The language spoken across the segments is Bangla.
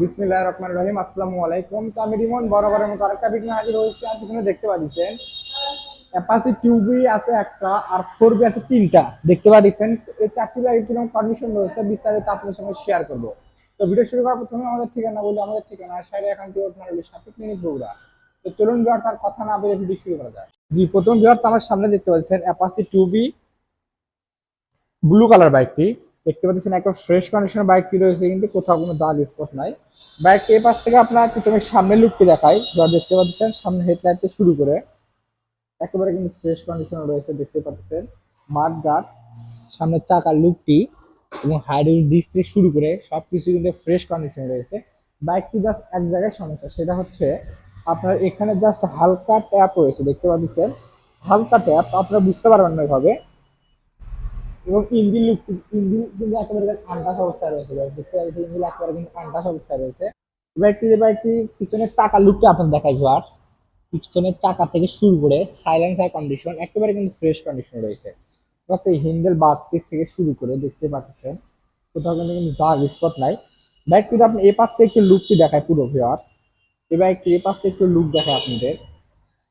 বিসমিল্লাহ রহমান রহিম, আসসালামু আলাইকুম। তো আমি রিমন বরাবরের মতো আরেকটা ভিডিও হাজির হয়েছি। আর পিছনে দেখতে পাচ্ছেন অ্যাপাসি টিউবি আছে একটা আর ফোর বি আছে তিনটা। দেখতে পাচ্ছেন, এই চারটি বাইকের কীরকম কন্ডিশন রয়েছে, বিস্তারিত আপনার সঙ্গে শেয়ার করব। তো ভিডিও শুরু করার প্রথমে আমাদের ঠিকানা বলি, আমাদের ঠিকানা সাইডে এখান থেকে ওঠানো সাপেক মিনিট বগুড়া। তো চলুন বিহার তার কথা না বলে ভিডিও শুরু করা যায় জি, প্রথম বিহার তো আমার সামনে দেখতে পাচ্ছেন অ্যাপাসি টিউবি ব্লু কালার বাইকটি দেখতে পাচ্ছেন একটা ফ্রেশ কন্ডিশনের বাইকটি রয়েছে, কিন্তু কোথাও কোনো দাগ স্পট নাই। বাইকটি এই পাশ থেকে আপনার প্রথমে সামনের লুকটি দেখাই যা দেখতে পাচ্ছেন সামনে হেডলাইট থেকে শুরু করে। একেবারে কিন্তু ফ্রেশ কন্ডিশনে রয়েছে, দেখতে পাচ্ছেন। মাঠ গার্ড সামনের চাকার লুকটি এবং হাইড্রোলিক ডিস্ক থেকে শুরু করে সব কিছু কিন্তু ফ্রেশ কন্ডিশনে রয়েছে। বাইকটি জাস্ট এক জায়গায় সমস্যা, সেটা হচ্ছে আপনার এখানে জাস্ট হালকা ট্যাপ রয়েছে, দেখতে পাচ্ছেন। হালকা ট্যাপ আপনারা বুঝতে পারবেন না এভাবে। এবং ইঞ্জিন লুক ইঞ্জিন কিন্তু একেবারে আন্টাস অবস্থায় রয়েছে। দেখতে পাচ্ছি ইঞ্জিন একেবারে কিন্তু আন্টাস অবস্থায় রয়েছে। যে বাইকটি পিছনের চাকার লুকটা আপনার দেখাই ভিউয়ার্স। পিছনের চাকা থেকে শুরু করে সাইলেন্সার কন্ডিশন একেবারে কিন্তু ফ্রেশ কন্ডিশন রয়েছে। প্লাস এই হ্যান্ডেল বাথটিক থেকে শুরু করে দেখতে পাচ্ছেন, কোথাও কিন্তু কিন্তু দাগ স্পট নাই। বাইকটি আপনি এ পাশে একটু লুকটি দেখায় পুরো ভিউয়ার্স। এই বাইকটি এ পাশে একটু লুক দেখায় আপনাদের।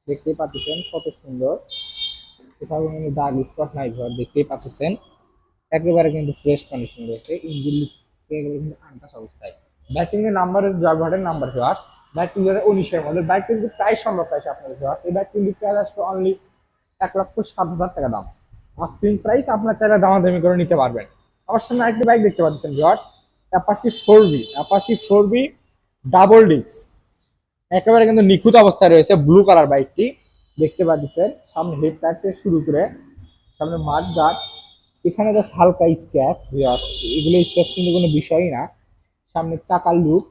দেখতে পাচ্ছেন কত সুন্দর। কোথাও কিন্তু দাগ স্পট নাই ঘর, দেখতেই পাচ্ছেন। একেবারে কিন্তু ফ্রেশ কন্ডিশন রয়েছে। ইঞ্জিন একেবারে কিন্তু আনটাস অবস্থায়। ব্যাটিং এর নাম্বারের জয়ঘাটের নাম্বার ভিওয়ার ব্যাটিং দু হাজার উনিশের মধ্যে বাইক কিন্তু প্রায় সম্ভব প্রাইস আপনাদের ভিওয়ার এই বাইক কিন্তু প্রাইস আসবে অনলি এক লক্ষ সাত হাজার টাকা দাম। আস্কিং প্রাইস আপনার চাইলে দামাদামি করে নিতে পারবেন। আমার সামনে আরেকটি বাইক দেখতে পাচ্ছেন ভিওয়ার Apache four V Apache four V double disc একেবারে কিন্তু নিখুঁত অবস্থায় রয়েছে ব্লু কালার বাইকটি দেখতে পাচ্ছেন, সামনে হেড থেকে শুরু করে সামনে মাঠ গার্ড এখানে জাস্ট হালকা স্ক্র্যাচ এগুলো স্ক্যাচ কিন্তু কোনো বিষয়ই না। সামনে চাকার লুক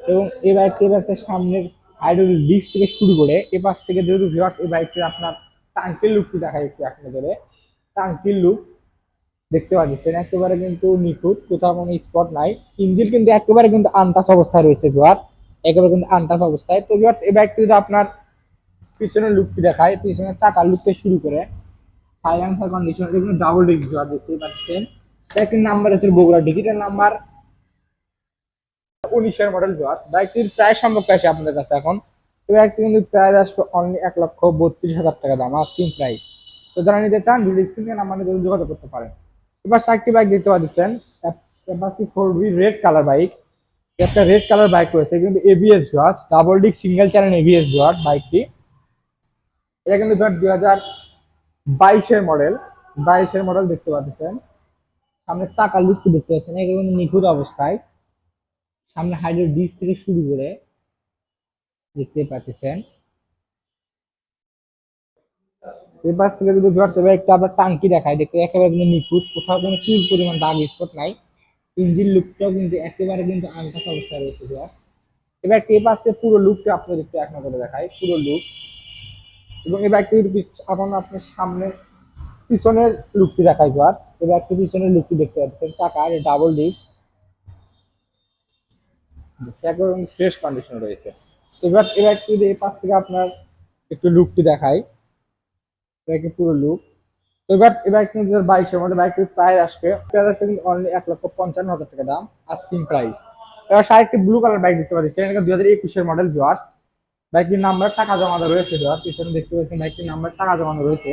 এবং এই বাইকটির আছে সামনের হাইড্রোলিক ডিস্ক থেকে শুরু করে এ পাশ থেকে যেহেতু ভিওয়ার এ বাইকটির আপনার টাঙ্কির লুকটি দেখা যাচ্ছে আপনাদের টাঙ্কির লুক দেখতে পাচ্ছেন, একেবারে কিন্তু নিখুঁত, কোথাও কোনো স্পট নাই। ইঞ্জিন কিন্তু একেবারে কিন্তু আনটাস অবস্থায় রয়েছে ভিওয়ার একেবারে কিন্তু আনটাস অবস্থায়। তো ভিওয়ার এ বাইকটি যদি আপনার পিছনের লুকটি দেখায়, পিছনের চাকার লুকতে শুরু করে। সাইলেন্সার কন্ডিশন কিন্তু ডাবল ডিস্ক জোয়ার দেখতেই পাচ্ছেন। বাইকটির নাম্বার হচ্ছে বগুড়া ডিজিটাল নাম্বার উনিশের মডেল জোয়ার বাইকটির প্রায় সম্ভব প্রাইস আপনাদের কাছে এখন। এই বাইকটি কিন্তু প্রাইস আসবে অনলি এক লক্ষ বত্রিশ হাজার টাকা দাম আস্কিং প্রাইস তো যারা নিতে চান ভিডিও স্ক্রিন নাম্বার যোগাযোগ করতে পারেন। এবার চারটি বাইক দেখতে পাচ্ছেন। Apache four V red colour bike একটা রেড কালার বাইক রয়েছে কিন্তু ABS জোয়াস double disc single channel ABS জোয়ার বাইকটি এটা কিন্তু দুই হাজার বাইশের মডেল বাইশের মডেল দেখতে পাচ্ছেন। সামনে চাকা লুকটি দেখতে পাচ্ছেন। এগুলো নিখুঁত অবস্থায়। সামনে হাইড্রোল ডিস থেকে শুরু করে দেখতে পাচ্ছেন। এবার থেকে যদি ধর তবে একটা আবার টাঙ্কি দেখায় দেখতে একেবারে কিন্তু নিখুঁত। কোথাও কোনো চুল পরিমাণ দাগ স্পট নাই। ইঞ্জিন লুকটাও কিন্তু একেবারে কিন্তু আনটাস অবস্থায় রয়েছে। এবার কে পাশে পুরো লুকটা আপনাদের একটু এক নজরে দেখায় পুরো লুক এবং এই ব্যাগটির এখন আপনার সামনে পিছনের লুকটি দেখাই গার্স এই ব্যাগটির পিছনের লুকটি দেখতে পাচ্ছেন। চাকার ডাবল ডিস্ক একদম ফ্রেশ কন্ডিশন রয়েছে। এবার এই ব্যাগটি এই পাশ থেকে আপনার একটু লুকটি দেখাই। ব্যাগের পুরো লুক এবার এবার কিন্তু দু হাজার বাইশের মধ্যে বাইকটি প্রায় আসবে। কিন্তু অনলি এক লক্ষ পঞ্চান্ন হাজার টাকা দাম আস্কিং প্রাইস এবার আরেকটি ব্লু কালার বাইক দেখতে পাচ্ছি সেটা দুই হাজার একুশের মডেল ভিওয়ার্স বাইকটির নাম্বার টাকা জমানো রয়েছে দেওয়ার পিছনে দেখতে পাচ্ছেন বাইকটির নাম্বার টাকা জমানো রয়েছে।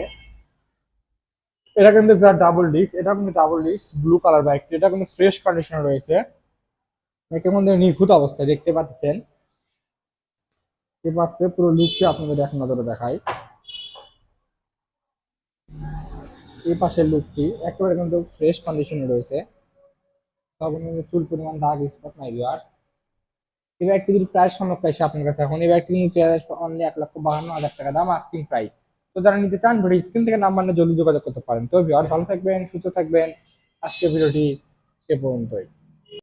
এটা কিন্তু ডাবল ডিস্ক এটা কিন্তু ডাবল ডিস্ক ব্লু কালার বাইকটি এটা কিন্তু ফ্রেশ কন্ডিশনে রয়েছে। এটার মধ্যে নিখুঁত অবস্থায় দেখতে পাচ্ছেন। এ পাশে পুরো লুকটি আপনাদের এক নজরে দেখাই। এই পাশের লুকটি একেবারে কিন্তু ফ্রেশ কন্ডিশনে রয়েছে। তখন চুল পরিমাণ দাগ, স্পট নাই ভিউয়ার্স এই ব্যাগটি যদি প্রাইস সম্ভব প্রাইস আপনার কাছে এখন, এই ব্যাগটি অনলি এক লক্ষ বাহান্ন হাজার টাকা দাম আস্কিং প্রাইস তো যারা নিতে চান ভিডিও স্ক্রিন থেকে নাম্বার নিয়ে জলদি যোগাযোগ করতে পারেন। তো ভিওর ভালো থাকবেন, সুস্থ থাকবেন। আজকে ভিডিওটি সে পর্যন্তই।